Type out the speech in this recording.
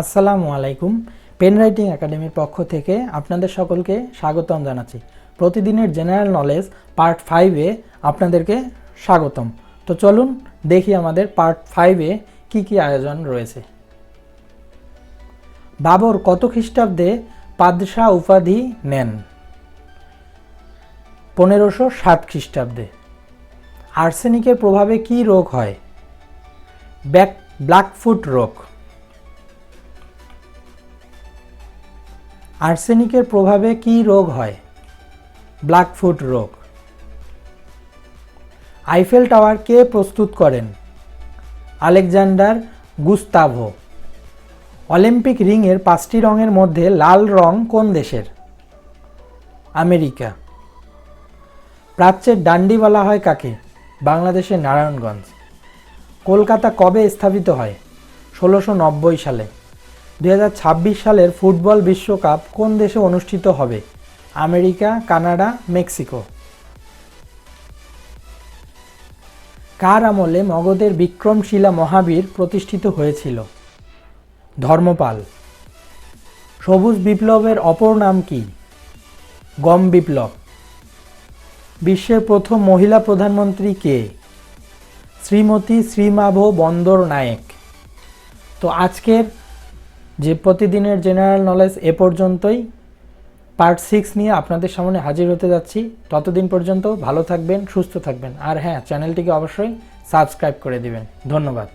আসসালামু আলাইকুম। Pen writing একাডেমির পক্ষ থেকে আপনাদের সকলকে স্বাগতম জানাচ্ছি। প্রতিদিনের জেনারেল নলেজ পার্ট ফাইভে আপনাদেরকে স্বাগতম। তো চলুন দেখি আমাদের পার্ট ফাইভে কি কি আয়োজন রয়েছে। বাবর কত খ্রিস্টাব্দে পাদশাহ উপাধি নেন? পনেরোশো সাত খ্রিস্টাব্দে। আর্সেনিকের প্রভাবে কি রোগ হয়? ব্যাক ব্ল্যাকফুট রোগ। আর্সেনিকের প্রভাবে কি রোগ হয়? ব্ল্যাকফুট রোগ। আইফেল টাওয়ার কে প্রস্তুত করেন? Alexander Gustavo. অলিম্পিক রিংয়ের পাঁচটি রঙের মধ্যে লাল রং কোন দেশের? আমেরিকা। প্রাচ্যের ডান্ডি বলা হয় কাকে? বাংলাদেশের নারায়ণগঞ্জ। কলকাতা কবে স্থাপিত হয়? ষোলোশো সালে। দুই হাজার ছাব্বিশ সালের ফুটবল বিশ্বকাপ কোন দেশে অনুষ্ঠিত হবে? America, Canada, Mexico. কার আমলে মগধের বিক্রমশিলা মহাবীর প্রতিষ্ঠিত হয়েছিল? ধর্মপাল। সবুজ বিপ্লবের অপর নাম কি? গম বিপ্লব। বিশ্বের প্রথম মহিলা প্রধানমন্ত্রী কে? শ্রীমতী শ্রীমাভ বন্দর নায়েক। তো আজকের যে প্রতিদিনের জেনারেল নলেজ এ পর্যন্তই পার্ট সিক্স নিয়ে আপনাদের সামনে হাজির হতে যাচ্ছি। ততদিন পর্যন্ত ভালো থাকবেন, সুস্থ থাকবেন। আর হ্যাঁ চ্যানেলটিকে অবশ্যই সাবস্ক্রাইব করে দিবেন। ধন্যবাদ।